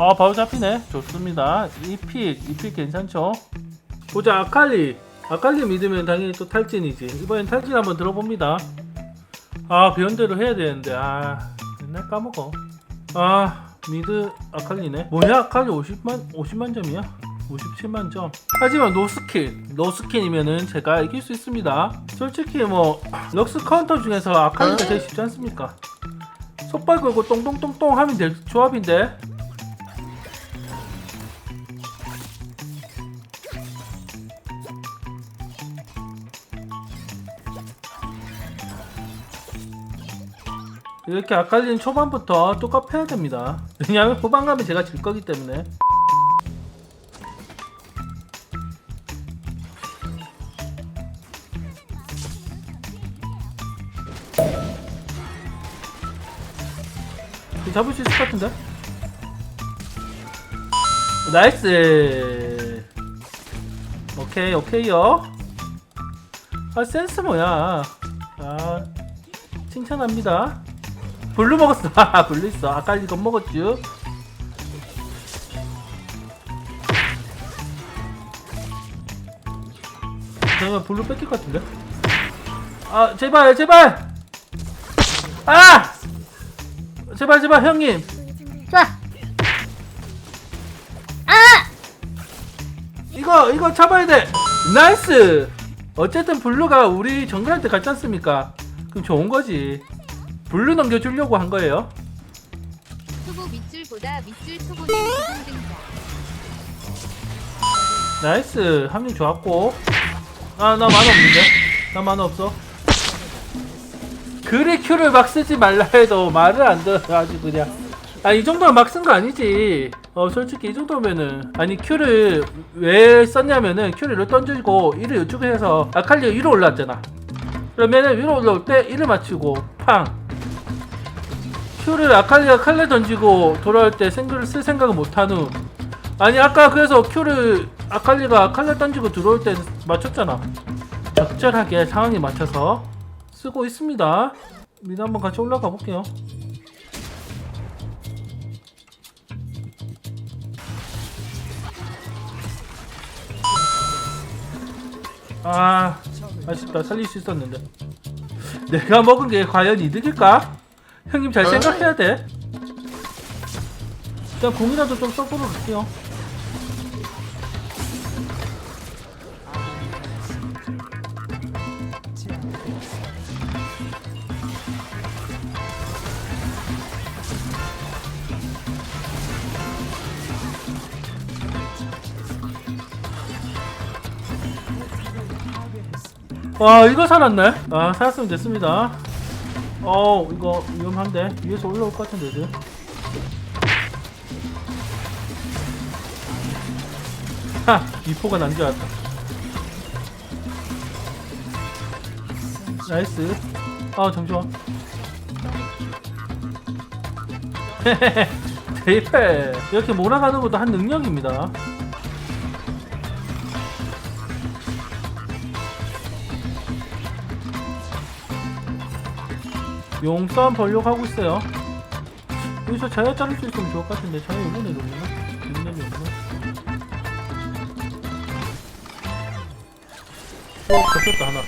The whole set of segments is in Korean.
아 바로 잡히네. 좋습니다. 이픽 이픽 괜찮죠? 보자 아칼리. 아칼리 믿으면 당연히 또 탈진이지. 이번엔 탈진 한번 들어봅니다. 아 배운대로 해야 되는데. 아 맨날 까먹어. 아 미드 아칼리네. 뭐냐 아칼리 50만 50만 점이야? 57만 점. 하지만 노스킨. 노스킨이면은 제가 이길 수 있습니다. 솔직히 뭐 럭스 카운터 중에서 아칼리가 제일 쉽지 않습니까? 속발 걸고 똥똥똥똥 하면 될 조합인데 이렇게 아칼리는 초반부터 패야 됩니다. 왜냐하면 후반 가면 제가 질 거기 때문에. 잡을 수 있을 것 같은데? 나이스! 오케이, 오케이요. 아, 센스 뭐야. 아, 칭찬합니다. 블루 먹었어. 아, 블루 있어. 아까 이거 먹었죠. 잠깐만 블루 뺏길 것 같은데? 아 제발 제발! 아! 제발 제발 형님. 자. 아! 이거 이거 잡아야 돼. 나이스. 어쨌든 블루가 우리 정글한테 갔지 않습니까? 그럼 좋은 거지. 블루 넘겨주려고 한 거예요. 초보 밑줄보다 밑줄 초보는 고등등자. 나이스. 합류 좋았고. 아 나 만화 없는데? 나 만화 없어? 그래 큐를 막 쓰지 말라 해도 말을 안 들어. 아주 그냥. 아 이 정도면 막 쓴 거 아니지. 어 솔직히 이 정도면은. 아니 큐를 왜 썼냐면은 큐를 이로 던지고 이를 이쪽에 해서 아칼리가 위로 올라왔잖아. 그러면은 위로 올라올 때 이를 맞추고 팡 큐를 아칼리가 칼레 던지고 돌아올 때 생글을 쓸 생각을 못한 후 아니 아까 그래서 큐를 아칼리가 칼레 던지고 들어올 때 맞췄잖아. 적절하게 상황에 맞춰서 쓰고 있습니다. 미드 한번 같이 올라가 볼게요. 아 아쉽다. 살릴 수 있었는데. 내가 먹은 게 과연 이득일까? 형님 잘 생각해야 돼. 일단 공이라도 좀 써보러 갈게요. 와 이거 살았네? 아 살았으면 됐습니다 어 이거 위험한데? 위에서 올라올 것 같은데 이제 하 미포가 난 줄 알았다. 나이스. 아 잠시만. 대패. 이렇게 몰아가는 것도 한 능력입니다 용싸움 벌려고 하고 있어요. 여기서 자야 자를 수 있으면 좋을 것 같은데 자야 이번에 놓나? 이번에 놓나? 어, 잡혔다 하나.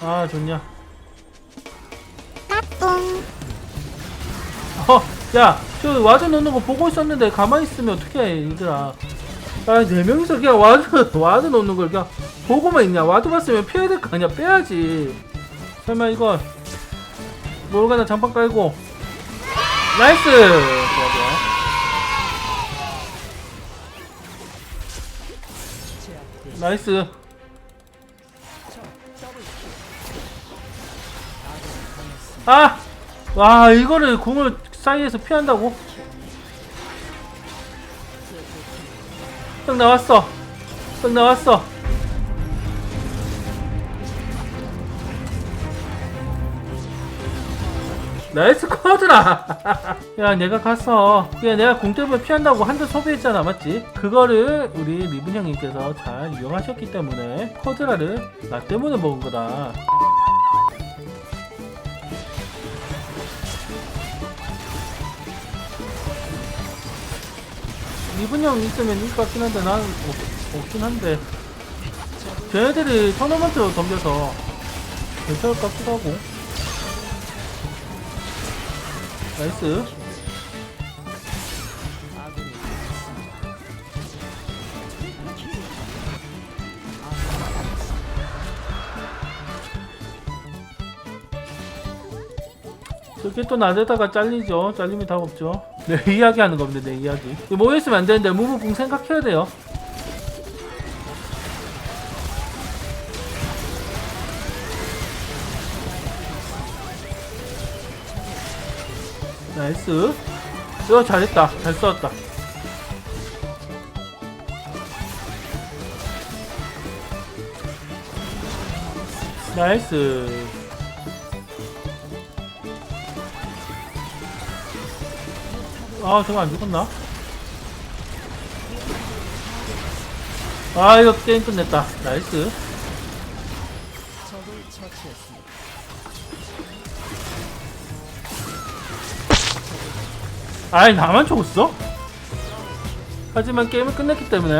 아 좋냐? 어, 야, 저 와드 넣는 거 보고 있었는데 가만히 있으면 어떡해, 얘들아. 아, 네 명이서 그냥 와드, 와드 넣는 걸 그냥 보고만 있냐? 와드 봤으면 피해야 될 거 아니야? 빼야지. 설마 이거 모르가나 장판 깔고. 나이스! 좋아 좋아. 나이스. 아! 와 이거를 공을 사이에서 피한다고? 딱 나왔어. 딱 나왔어 나이스 쿼드라. 야 내가 갔어. 야 내가 공 때문에 피한다고 한 대 소비했잖아 맞지? 그거를 우리 리븐 형님께서 잘 이용하셨기 때문에 쿼드라를 나 때문에 먹은 거다. 이분형 있으면 이길 것 같긴 한데 나는 없, 없긴 한데. 쟤네들이 토너먼트로 덤벼서 괜찮을 것 같기도 하고 나이스 저게 또 나대다가 잘리죠. 잘리면 답 없죠. 내 이야기 하는 겁니다. 내 이야기. 이거 모여있으면 안 되는데 무무궁 생각해야 돼요. 나이스. 이거 잘했다. 잘 싸웠다. 나이스. 아 저거 안 죽었나? 아 이거 게임 끝냈다 나이스 아이 나만 죽었어? 하지만 게임을 끝냈기 때문에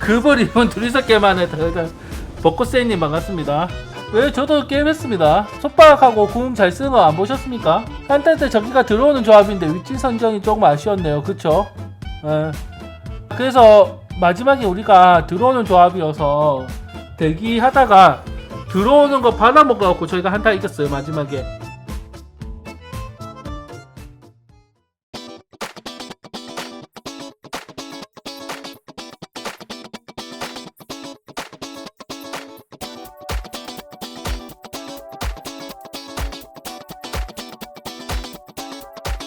그벌 이번 둘이서 게임하네 벚꽃세이님 반갑습니다 왜 저도 게임했습니다 속박하고 궁잘 쓰는 거 안 보셨습니까? 한때 때 저기가 들어오는 조합인데 위치 선정이 조금 아쉬웠네요 그쵸? 예. 그래서 마지막에 우리가 들어오는 조합이어서 대기하다가 들어오는 거 받아먹어갖고 저희가 한타 이겼어요 마지막에